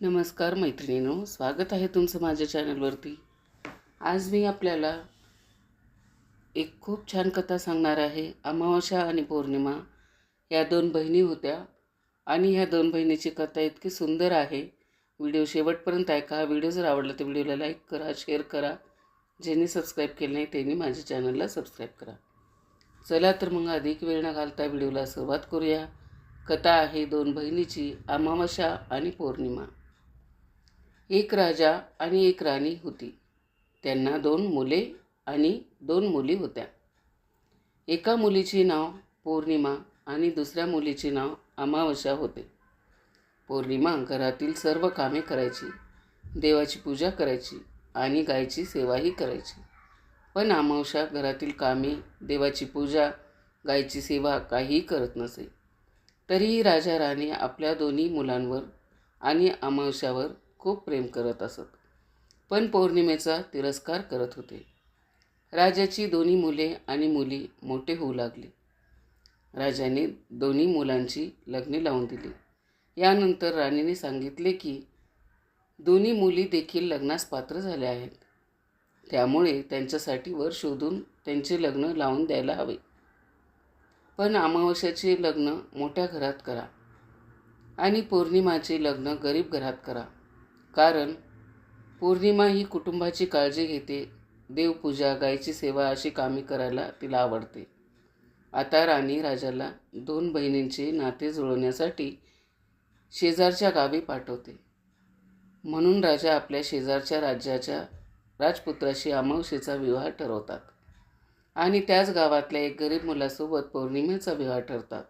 नमस्कार मैत्रिणींनो स्वागत आहे तुमचं माझ्या चॅनलवरती. आज मी आपल्याला एक खूप छान कथा सांगणार आहे. अमावस्या आणि पौर्णिमा या दोन बहिणी होत्या आणि ह्या दोन बहिणीची कथा इतकी सुंदर आहे. व्हिडिओ शेवटपर्यंत ऐका. व्हिडिओ जर आवडला तर व्हिडिओला लाईक करा शेअर करा. ज्यांनी सबस्क्राईब केलं नाही त्यांनी माझ्या चॅनलला सबस्क्राईब करा. चला तर मग अधिक वेळ न घालता व्हिडिओला सुरुवात करूया. कथा आहे दोन बहिणीची अमावस्या आणि पौर्णिमा. एक राजा आणि एक राणी होती. त्यांना दोन मुले आणि दोन मुली होत्या. एका मुलीचे नाव पौर्णिमा आणि दुसऱ्या मुलीचे नाव अमावस्या होते. पौर्णिमा घरातील सर्व कामे करायची देवाची पूजा करायची आणि गायची सेवाही करायची. पण अमावस्या घरातील कामे देवाची पूजा गायची सेवा काहीही करत नसे. तरीही राजा राणी आपल्या दोन्ही मुलांवर आणि अमावस्यावर खूप प्रेम करत असत. पण पौर्णिमेचा तिरस्कार करत होते. राजाची दोन्ही मुले आणि मुली मोठे होऊ लागले. राजाने दोन्ही मुलांची लग्ने लावून दिली. यानंतर राणीने सांगितले की दोन्ही मुली देखील लग्नास पात्र झाल्या आहेत. त्यामुळे त्यांच्यासाठी वर शोधून त्यांचे लग्न लावून द्यायला हवे. पण अमावस्याचे लग्न मोठ्या घरात करा आणि पौर्णिमाचे लग्न गरीब घरात करा. कारण पौर्णिमा ही कुटुंबाची काळजी घेते देवपूजा गायची सेवा अशी कामे करायला तिला आवडते. आता राणी राजाला दोन बहिणींचे नाते जुळवण्यासाठी शेजारच्या गावी पाठवते. म्हणून राजा आपल्या शेजारच्या राज्याच्या राजपुत्राशी अमावशेचा विवाह ठरवतात आणि त्याच गावातल्या एक गरीब मुलासोबत पौर्णिमेचा विवाह ठरतात.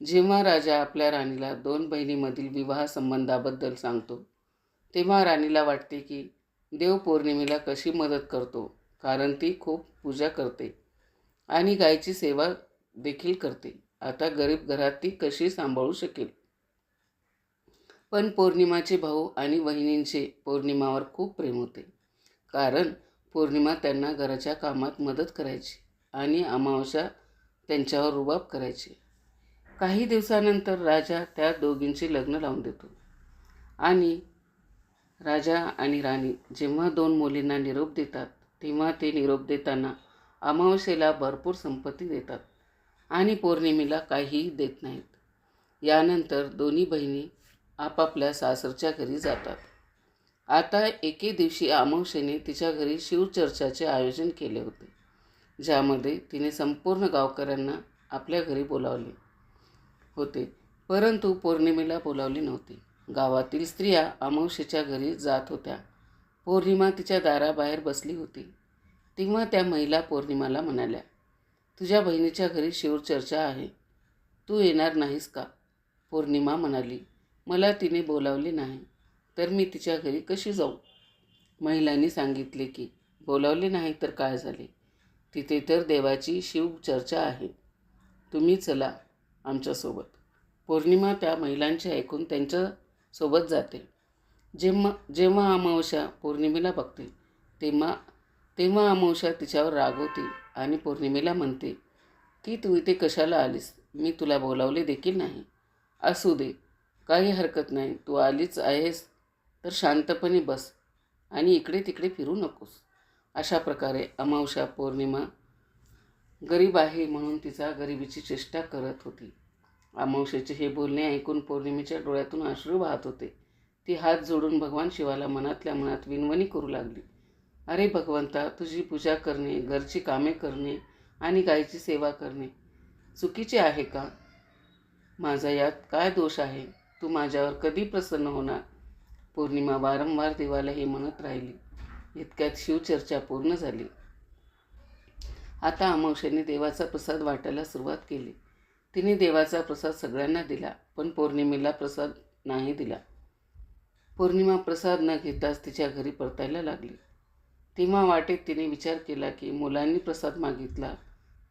जेव्हा राजा आपल्या राणीला दोन बहिणीमधील विवाह संबंधाबद्दल सांगतो तेव्हा राणीला वाटते की देव पौर्णिमेला कशी मदत करतो कारण ती खूप पूजा करते आणि गायची सेवा देखील करते. आता गरीब घरात ती कशी सांभाळू शकेल? पण पौर्णिमाचे भाऊ आणि वहिनींचे पौर्णिमावर खूप प्रेम होते कारण पौर्णिमा त्यांना घराच्या कामात मदत करायची आणि अमावस्या त्यांच्यावर रुबाब करायची. काही दिवसानंतर राजा त्या दोघींचे लग्न लावून देतो आणि राजा आणि राणी जेव्हा दोन मुलींना निरोप देतात तेव्हा ते निरोप देताना अमावस्येला भरपूर संपत्ती देतात आणि पौर्णिमेला काहीही देत नाहीत. यानंतर दोन्ही बहिणी आपापल्या सासरच्या घरी जातात. आता एके दिवशी अमावस्येने तिच्या घरी शिवचर्चाचे आयोजन केले होते ज्यामध्ये तिने संपूर्ण गावकऱ्यांना आपल्या घरी बोलावले होते परंतु पौर्णिमेला बोलावले नव्हते. गावातील स्त्रिया अमावशेच्या घरी जात होत्या. पौर्णिमा तिच्या दाराबाहेर बसली होती. तेव्हा त्या महिला पौर्णिमाला म्हणाल्या तुझ्या बहिणीच्या घरी शिवचर्चा आहे. तू येणार नाहीस का? पौर्णिमा म्हणाली मला तिने बोलावले नाही तर मी तिच्या घरी कशी जाऊ? महिलांनी सांगितले की बोलावले नाही तर काय झाले? तिथे तर देवाची शिवचर्चा आहे. तुम्ही चला आमच्यासोबत. पौर्णिमा त्या महिलांचे ऐकून त्यांच्या सोबत जाते. जेव्हा जेव्हा अमावस्या पौर्णिमेला बघते तेव्हा तेव्हा अमावस्या तिच्यावर रागवते आणि पौर्णिमेला म्हणते की तू इथे कशाला आलीस? मी तुला बोलावले देखील नाही. असू दे. काही हरकत नाही. तू आलीच आहेस तर शांतपणे बस आणि इकडे तिकडे फिरू नकोस. अशा प्रकारे अमावस्या पौर्णिमा गरीब आहे म्हणून तिचा गरिबीची चेष्टा करत होती. अमावशेचे हे बोलणे ऐकून पौर्णिमेच्या डोळ्यातून अश्रू वाहत होते. ती हात जोडून भगवान शिवाला मनातल्या मनात विनवणी करू लागली. अरे भगवंता तुझी पूजा करणे घरची कामे करणे आणि गायची सेवा करणे चुकीचे आहे का? माझा यात काय दोष आहे? तू माझ्यावर कधी प्रसन्न होणार पौर्णिमा वारंवार देवाला हे म्हणत राहिली. इतक्यात शिवचर्चा पूर्ण झाली. आता अमावशेने देवाचा प्रसाद वाटायला सुरुवात केली. तिने देवाचा प्रसाद सगळ्यांना दिला पण पौर्णिमेला प्रसाद नाही दिला. पौर्णिमा प्रसाद न घेताच तिच्या घरी परतायला लागली. तेव्हा वाटेत तिने विचार केला की मुलांनी प्रसाद मागितला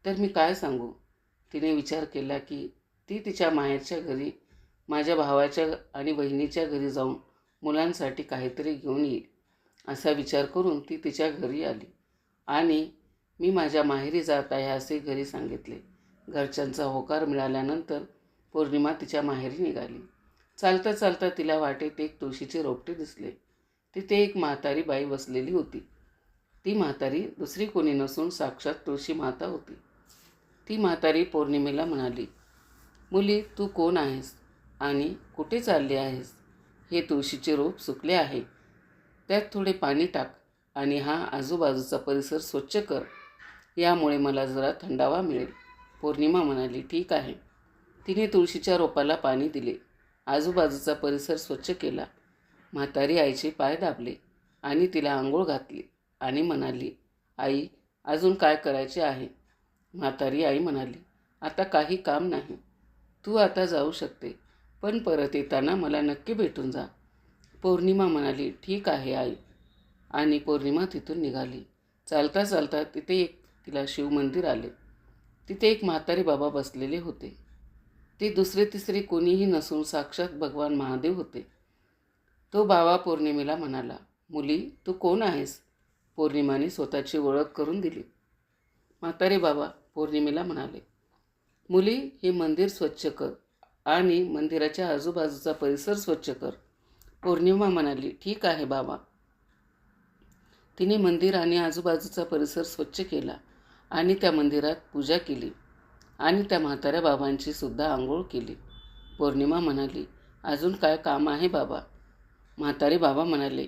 तर मी काय सांगू? तिने विचार केला की ती तिच्या माहेरच्या घरी माझ्या भावाच्या आणि बहिणीच्या घरी जाऊन मुलांसाठी काहीतरी घेऊन येईल. असा विचार करून ती तिच्या घरी आली आणि मी माझ्या माहेरी जात आहे असे घरी सांगितले. घरच्यांचा होकार मिळाल्यानंतर पौर्णिमा तिच्या माहेरी निघाली. चालता चालता तिला वाटेत एक तुळशीचे रोपटे दिसले. तिथे एक म्हातारी बाई बसलेली होती. ती म्हातारी दुसरी कोणी नसून साक्षात तुळशी माता होती. ती म्हातारी पौर्णिमेला म्हणाली मुली तू कोण आहेस आणि कुठे चालली आहेस? हे तुळशीचे रोप सुकले आहे. त्यात थोडे पाणी टाक आणि हा आजूबाजूचा परिसर स्वच्छ कर. यामुळे मला जरा थंडावा मिळेल. पौर्णिमा म्हणाली ठीक आहे. तिने तुळशीच्या रोपाला पाणी दिले. आजूबाजूचा परिसर स्वच्छ केला. म्हातारी आईचे पाय दाबले आणि तिला आंघोळ घातली आणि म्हणाली आई अजून काय करायचे आहे? म्हातारी आई म्हणाली आता काही काम नाही. तू आता जाऊ शकते पण परत येताना मला नक्की भेटून जा. पौर्णिमा म्हणाली ठीक आहे आई. आणि पौर्णिमा तिथून निघाली. चालता चालता तिथे एक तिला शिवमंदिर आले. तिथे एक म्हातारे बाबा बसलेले होते. ते दुसरे तिसरे कोणीही नसून साक्षात भगवान महादेव होते. तो बाबा पौर्णिमेला म्हणाला मुली तू कोण आहेस? पौर्णिमाने स्वतःची ओळख करून दिली. म्हातारे बाबा पौर्णिमेला म्हणाले मुली हे मंदिर स्वच्छ कर आणि मंदिराच्या आजूबाजूचा परिसर स्वच्छ कर. पौर्णिमा म्हणाली ठीक आहे बाबा. तिने मंदिर आणि आजूबाजूचा परिसर स्वच्छ केला. आणि त्या मंदिरात पूजा केली. आणि त्या म्हाताऱ्या बाबांची सुद्धा आंघोळ केली. पौर्णिमा म्हणाली अजून काय काम आहे बाबा? म्हातारे बाबा म्हणाले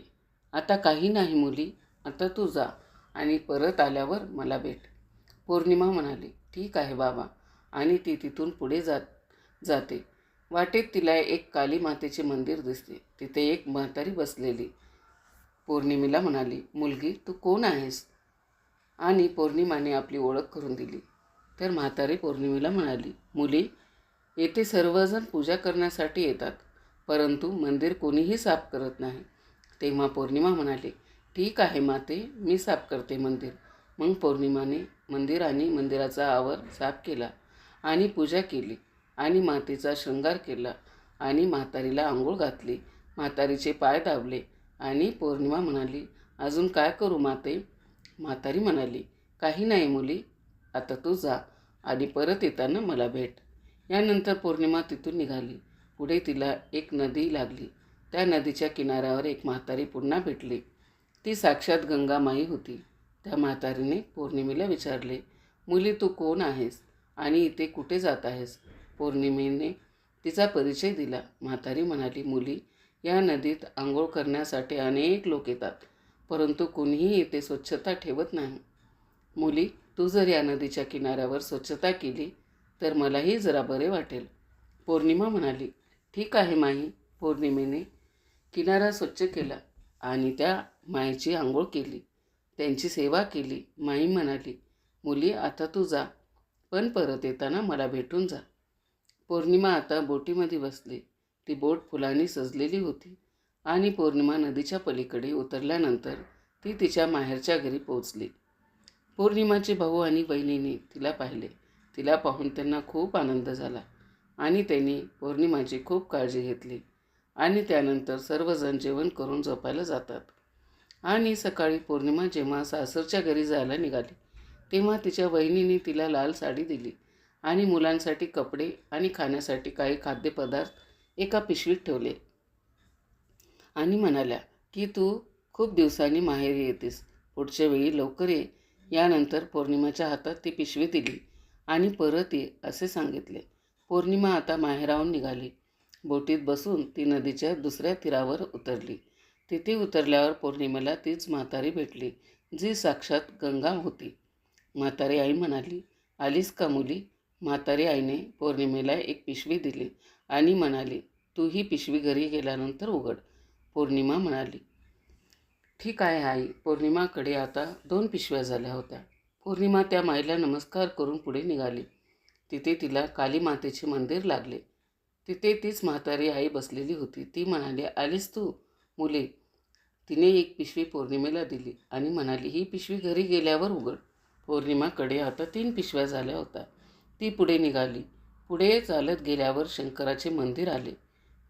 आता काही नाही मुली आता तू जा आणि परत आल्यावर मला भेट. पौर्णिमा म्हणाली ठीक आहे बाबा. आणि ती तिथून पुढे जात जाते. वाटेत तिला एक काली मातेचे मंदिर दिसते. तिथे एक म्हातारी बसलेली. पौर्णिमेला म्हणाली मुलगी तू कोण आहेस? आणि पौर्णिमाने आपली ओळख करून दिली. तर म्हातारी पौर्णिमेला म्हणाली मुली येथे सर्वजण पूजा करण्यासाठी येतात परंतु मंदिर कोणीही साफ करत नाही. तेव्हा पौर्णिमा म्हणाली ठीक आहे माते मी साफ करते मंदिर. मग पौर्णिमाने मंदिर आणि मंदिराचा आवर साफ केला आणि पूजा केली आणि मातेचा शृंगार केला आणि म्हातारीला आंघोळ घातली. म्हातारीचे पाय दाबले आणि पौर्णिमा म्हणाली अजून काय करू माते? म्हातारी म्हणाली काही नाही मुली आता तू जा आणि परत येताना मला भेट. यानंतर पौर्णिमा तिथून निघाली. पुढे तिला एक नदी लागली. त्या नदीच्या किनाऱ्यावर एक म्हातारी पुन्हा भेटली. ती साक्षात गंगामाई होती. त्या म्हातारीने पौर्णिमेला विचारले मुली तू कोण आहेस आणि इथे कुठे जात आहेस? पौर्णिमेने तिचा परिचय दिला. म्हातारी म्हणाली मुली या नदीत आंघोळ करण्यासाठी अनेक लोक येतात. परंतु कोणीही येथे स्वच्छता ठेवत नाही. मुली तू जर या नदीच्या किनाऱ्यावर स्वच्छता केली तर मलाही जरा बरे वाटेल. पौर्णिमा म्हणाली ठीक आहे माई. पौर्णिमेने किनारा स्वच्छ केला आणि त्या माईची आंघोळ केली. त्यांची सेवा केली. माई म्हणाली मुली आता तू जा. पण परत येताना मला भेटून जा. पौर्णिमा आता बोटीमध्ये बसली. ती बोट फुलांनी सजलेली होती. आणि पौर्णिमा नदीच्या पलीकडे उतरल्यानंतर ती तिच्या माहेरच्या घरी पोहोचली. पौर्णिमाचे भाऊ आणि बहिणीने तिला पाहिले. तिला पाहून त्यांना खूप आनंद झाला आणि त्यांनी पौर्णिमाची खूप काळजी घेतली आणि त्यानंतर सर्वजण जेवण करून झोपायला जातात. आणि सकाळी पौर्णिमा जेव्हा सासरच्या घरी जायला निघाली तेव्हा तिच्या बहिणीने तिला लाल साडी दिली आणि मुलांसाठी कपडे आणि खाण्यासाठी काही खाद्यपदार्थ एका पिशवीत ठेवले. आणि म्हणाल्या की तू खूप दिवसांनी माहेरी येतेस. पुढच्या वेळी लवकर ये. यानंतर पौर्णिमाच्या हातात ती पिशवी दिली आणि परत ये असे सांगितले. पौर्णिमा आता माहेराहून निघाली. बोटीत बसून ती नदीच्या दुसऱ्या तीरावर उतरली. तिथे उतरल्यावर पौर्णिमेला तीच म्हातारी भेटली जी साक्षात गंगा होती. म्हातारी आई म्हणाली आलीस का मुली? म्हातारी आईने पौर्णिमेला एक पिशवी दिली आणि म्हणाली तू ही पिशवी घरी गेल्यानंतर उघड. पौर्णिमा म्हणाली. ठीक आहे आई पौर्णिमाकडे आता दोन पिशव्या झाल्या होत्या. पौर्णिमा त्या माईला नमस्कार करून पुढे निघाली. तिथे तिला काली मातेचे मंदिर लागले. तिथे तीच म्हातारी आई बसलेली होती. ती म्हणाली आलीस तू मुले तिने एक पिशवी पौर्णिमेला दिली आणि म्हणाली ही पिशवी घरी गेल्यावर उघड. पौर्णिमाकडे आता तीन पिशव्या झाल्या होत्या. ती पुढे निघाली. पुढे चालत गेल्यावर शंकराचे मंदिर आले.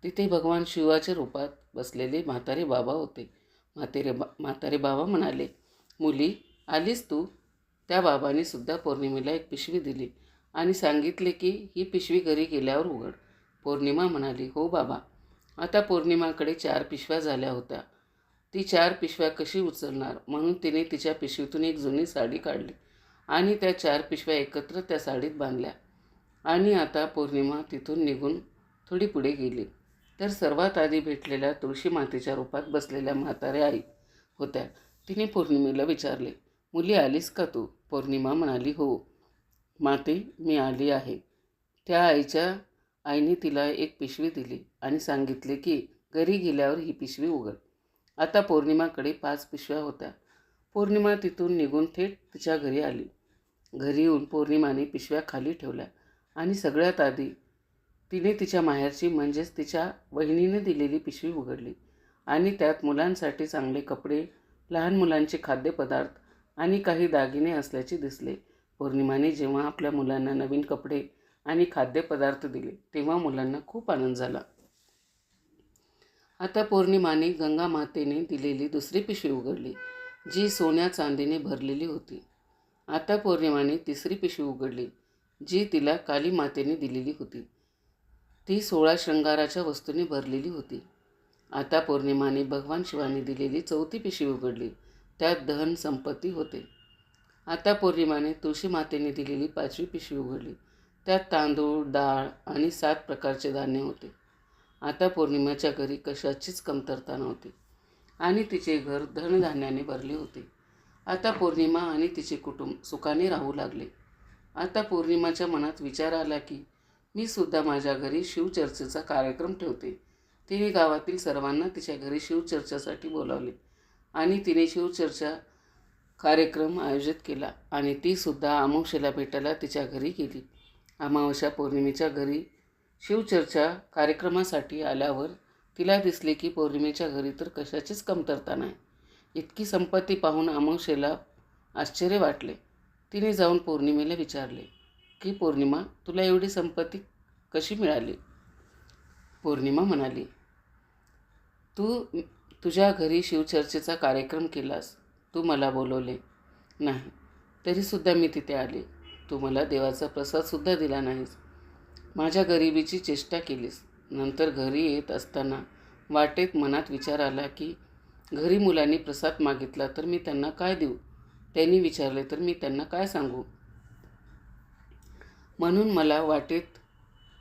तिथे भगवान शिवाच्या रूपात बसलेले म्हातारे बाबा होते. म्हातारे बा म्हातारे बाबा म्हणाले मुली आलीस तू? त्या बाबांनी सुद्धा पौर्णिमेला एक पिशवी दिली आणि सांगितले की ही पिशवी घरी गेल्यावर उघड. पौर्णिमा म्हणाली हो बाबा आता पौर्णिमाकडे चार पिशव्या झाल्या होत्या. ती चार पिशव्या कशी उचलणार? म्हणून तिने तिच्या पिशवीतून एक जुनी साडी काढली आणि त्या चार पिशव्या एकत्र त्या साडीत बांधल्या. आणि आता पौर्णिमा तिथून निघून थोडी पुढे गेली. तर सर्वात आधी भेटलेल्या तुळशी मातेच्या रूपात बसलेल्या म्हाताऱ्या आई होत्या. तिने पौर्णिमेला विचारले मुली आलीस का तू? पौर्णिमा म्हणाली हो. माते मी आली आहे. त्या आईच्या आईने तिला एक पिशवी दिली आणि सांगितले की घरी गेल्यावर ही पिशवी उघड. आता पौर्णिमाकडे पाच पिशव्या होत्या. पौर्णिमा तिथून निघून थेट तिच्या घरी आली. घरी येऊन पौर्णिमाने पिशव्या खाली ठेवल्या आणि सगळ्यात आधी तिने तिच्या माहेरची म्हणजेच तिच्या वहिनीने दिलेली पिशवी उघडली आणि त्यात मुलांसाठी चांगले कपडे लहान मुलांचे खाद्यपदार्थ आणि काही दागिने असल्याचे दिसले. पौर्णिमाने जेव्हा आपल्या मुलांना नवीन कपडे आणि खाद्यपदार्थ दिले तेव्हा मुलांना खूप आनंद झाला. आता पौर्णिमाने गंगा मातेने दिलेली दुसरी पिशवी उघडली जी सोन्या चांदीने भरलेली होती. आता पौर्णिमाने तिसरी पिशवी उघडली जी तिला काली मातेने दिलेली होती. ती सोळा शृंगाराच्या वस्तूने भरलेली होती. आता पौर्णिमाने भगवान शिवाने दिलेली चौथी पिशवी उघडली. त्यात दहन संपत्ती होते. आता पौर्णिमाने तुळशी मातेने दिलेली पाचवी पिशवी उघडली. त्यात तांदूळ डाळ आणि सात प्रकारचे धान्य होते. आता पौर्णिमाच्या घरी कशाचीच कमतरता नव्हती. आणि तिचे घर धनधान्याने भरले होते. आता पौर्णिमा आणि तिचे कुटुंब सुखाने राहू लागले. आता पौर्णिमाच्या मनात विचार आला की मी सुद्धा माझ्या घरी शिवचर्चेचा कार्यक्रम ठेवते. तिने गावातील सर्वांना तिच्या घरी शिवचर्चेसाठी बोलावले आणि तिने शिवचर्चा कार्यक्रम आयोजित केला आणि ती सुद्धा अमावशेला भेटायला तिच्या घरी गेली. अमावस्या पौर्णिमेच्या घरी शिवचर्चा कार्यक्रमासाठी आल्यावर तिला दिसले की पौर्णिमेच्या घरी तर कशाचीच कमतरता नाही. इतकी संपत्ती पाहून अमावशेला आश्चर्य वाटले. तिने जाऊन पौर्णिमेला विचारले की पौर्णिमा तुला एवढी संपत्ती कशी मिळाली? पौर्णिमा म्हणाली तू तुझ्या घरी शिवचर्चेचा कार्यक्रम केलास तू मला बोलवले नाही तरीसुद्धा मी तिथे आले. तू मला देवाचा प्रसादसुद्धा दिला नाहीस. माझ्या गरिबीची चेष्टा केलीस. नंतर घरी येत असताना वाटेत मनात विचार आला की घरी मुलांनी प्रसाद मागितला तर मी त्यांना काय देऊ? त्यांनी विचारले तर मी त्यांना काय सांगू? म्हणून मला वाटेत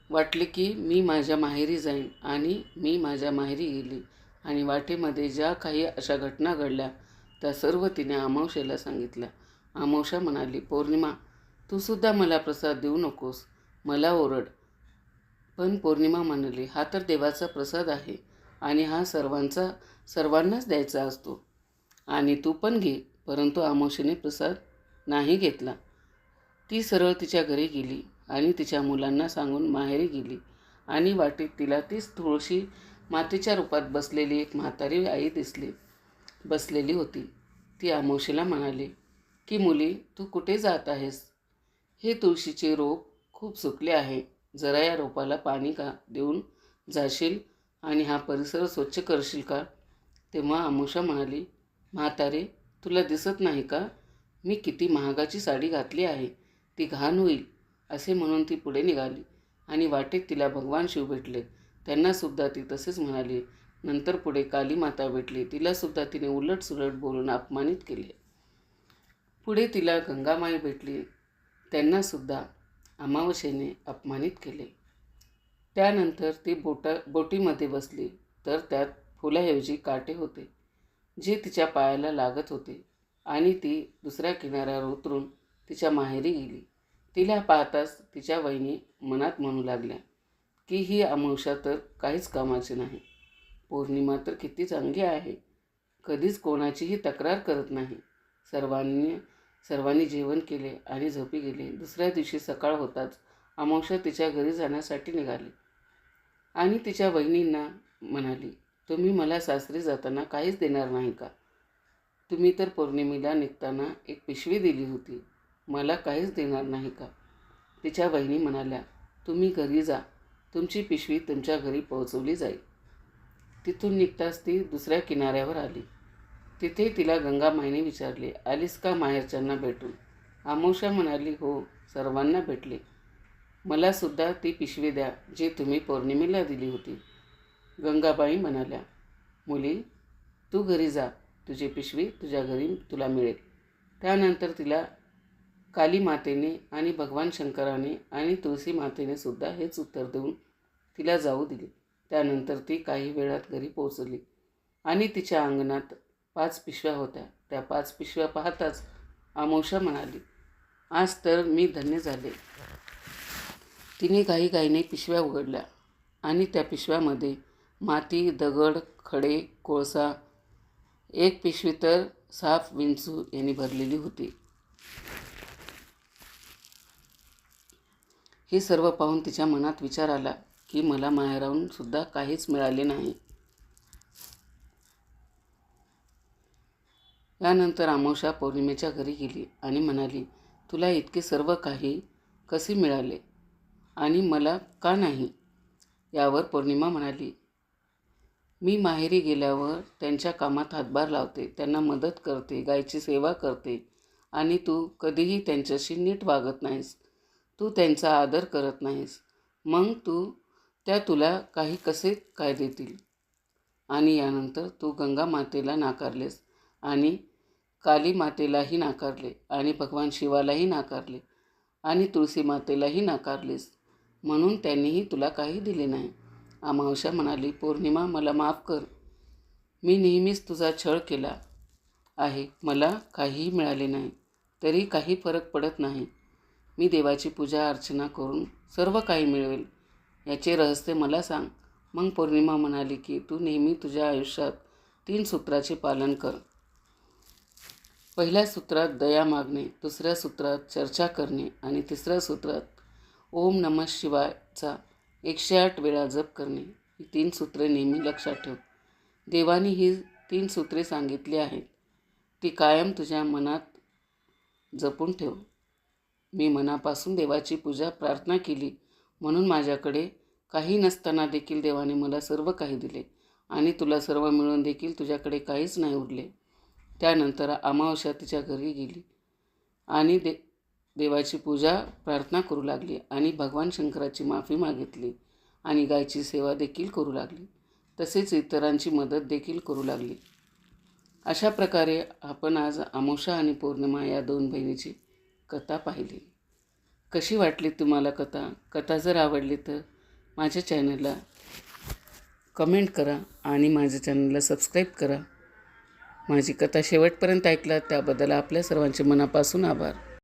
वाटले की मी माझ्या माहेरी जाईन आणि मी माझ्या माहेरी गेली आणि वाटेमध्ये ज्या काही अशा घटना घडल्या त्या सर्व तिने अमावशेला सांगितल्या. अमावशा म्हणाली पौर्णिमा तूसुद्धा मला प्रसाद देऊ नकोस मला ओरड. पण पौर्णिमा म्हणाली हा तर देवाचा प्रसाद आहे आणि हा सर्वांचा सर्वांनाच द्यायचा असतो. आणि तू पण घे. परंतु आमोशीने प्रसाद नाही घेतला. ती सरळ तिच्या घरी गेली आणि तिच्या मुलांना सांगून माहेरी गेली. आणि वाटेत तिला तीच तुळशी मातेच्या रूपात बसलेली एक म्हातारी आई दिसली. बसलेली होती. ती आमोशीला म्हणाली की मुली तू कुठे जात आहेस? हे तुळशीचे रोप खूप सुकले आहे. जरा या रोपाला पाणी का देऊन जाशील आणि हा परिसर स्वच्छ करशील का? तेव्हा आमोशा म्हणाली म्हातारे तुला दिसत नाही का? मी किती महागाची साडी घातली आहे. ती घाण होईल असे म्हणून ती पुढे निघाली. आणि वाटेत तिला भगवान शिव भेटले. त्यांनासुद्धा ती तसेच म्हणाली. नंतर पुढे काली माता भेटली. तिलासुद्धा तिने उलटसुलट बोलून अपमानित केले. पुढे तिला गंगामाई भेटली. त्यांनासुद्धा अमावस्येने अपमानित केले. त्यानंतर ती बोटा बोटीमध्ये बसली. तर त्यात फुलाऐवजी काटे होते जे तिच्या पायाला लागत होते. आणि ती दुसऱ्या किनाऱ्यावर उतरून तिच्या माहेरी गेली. तिला पाहताच तिच्या वहिनी मनात म्हणू लागल्या की ही अमावशा तर काहीच कामाची नाही. पौर्णिमा तर किती चांगली आहे. कधीच कोणाचीही तक्रार करत नाही. सर्वांनी सर्वांनी जेवण केले आणि झोपी गेले. दुसऱ्या दिवशी सकाळ होताच अमावशा तिच्या घरी जाण्यासाठी निघाली आणि तिच्या वहिनींना म्हणाली तुम्ही मला सासरी जाताना काहीच देणार नाही का? तुम्ही तर पौर्णिमेला निघताना एक पिशवी दिली होती. मला काहीच देणार नाही का? तिच्या बहिणी म्हणाल्या तुम्ही घरी जा. तुमची पिशवी तुमच्या घरी पोहोचवली जाईल. तिथून निघताच ती दुसऱ्या किनाऱ्यावर आली. तिथे तिला गंगामाईने विचारले आलीस का माहेरच्यांना भेटून? आमोशा म्हणाली हो सर्वांना भेटले. मला सुद्धा ती पिशवी द्या जी तुम्ही पौर्णिमेला दिली होती. गंगाबाई म्हणाल्या मुली तू घरी जा. तुझी पिशवी तुझ्या घरी तुला मिळेल. त्यानंतर तिला काली मातेने आणि भगवान शंकराने आणि तुळशी मातेने सुद्धा हेच उत्तर देऊन तिला जाऊ दिले. त्यानंतर ती काही वेळात घरी पोहोचली. आणि तिच्या अंगणात पाच पिशव्या होत्या. त्या पाच पिशव्या पाहताच आमोषा म्हणाली आज तर मी धन्य झाले. तिने काही गाईने पिशव्या उघडल्या आणि त्या पिशव्यामध्ये माती दगड खडे कोळसा एक पिशवी तर साफ विंचू यांनी भरलेली होती. हे सर्व पाहून तिच्या मनात विचार आला की मला माहेराहून सुद्धा काहीच मिळाले नाही. यानंतर आमोशा पौर्णिमेच्या घरी गेली आणि म्हणाली तुला इतके सर्व काही कसे मिळाले आणि मला का नाही? यावर पौर्णिमा म्हणाली मी माहेरी गेल्यावर त्यांच्या कामात हातभार लावते त्यांना मदत करते गायची सेवा करते आणि तू कधीही त्यांच्याशी नीट वागत नाहीस. तू त्यांचा आदर करत नाहीस. मग तू त्या तुला काही कसे काय देतील? आणि यानंतर तू गंगा मातेला नाकारलेस आणि काली मातेलाही नाकारले आणि भगवान शिवालाही नाकारले आणि तुळशी मातेलाही नाकारलेस. म्हणून त्यांनीही तुला काही दिले नाही. अमावस्या म्हणाली पौर्णिमा मला माफ कर. मी नेहमीच तुझा छळ केला आहे. मला काहीही मिळाले नाही. तरी काही फरक पडत नाही. मी देवाची पूजा अर्चना करून सर्व काही मिळवेल. याचे रहस्य मला सांग. मग पौर्णिमा म्हणाली की तू नेहमी तुझ्या आयुष्यात तीन सूत्राचे पालन कर. पहिल्या सूत्रात दया मागणे दुसऱ्या सूत्रात चर्चा करणे आणि तिसऱ्या सूत्रात ओम नमः शिवायचा एकशे आठ वेळा जप करणे ही तीन सूत्रे नेहमी लक्षात ठेव. देवानी ही तीन सूत्रे सांगितली आहेत. ती कायम तुझ्या मनात जपून ठेव. मी मनापासून देवाची पूजा प्रार्थना केली. म्हणून माझ्याकडे काही नसताना देखील देवाने मला सर्व काही दिले आणि तुला सर्व मिळून देखील तुझ्याकडे काहीच नाही उरले. त्यानंतर अमावस्या तिच्या घरी गेली आणि दे देवाची पूजा प्रार्थना करू लागली आणि भगवान शंकराची माफी मागितली आणि गायची सेवा देखील करू लागली. तसेच इतरांची मदत देखील करू लागली. अशा प्रकारे आपण आज अमावस्या आणि पौर्णिमा या दोन बहिणीची कथा पाहिली. कशी वाटली तुम्हाला कथा? कथा जर आवडली तर माझ्या चॅनलला कमेंट करा आणि माझ्या चॅनलला सबस्क्राईब करा. माझी कथा शेवटपर्यंत ऐकला त्याबद्दल आपल्या सर्वांचे मनापासून आभार.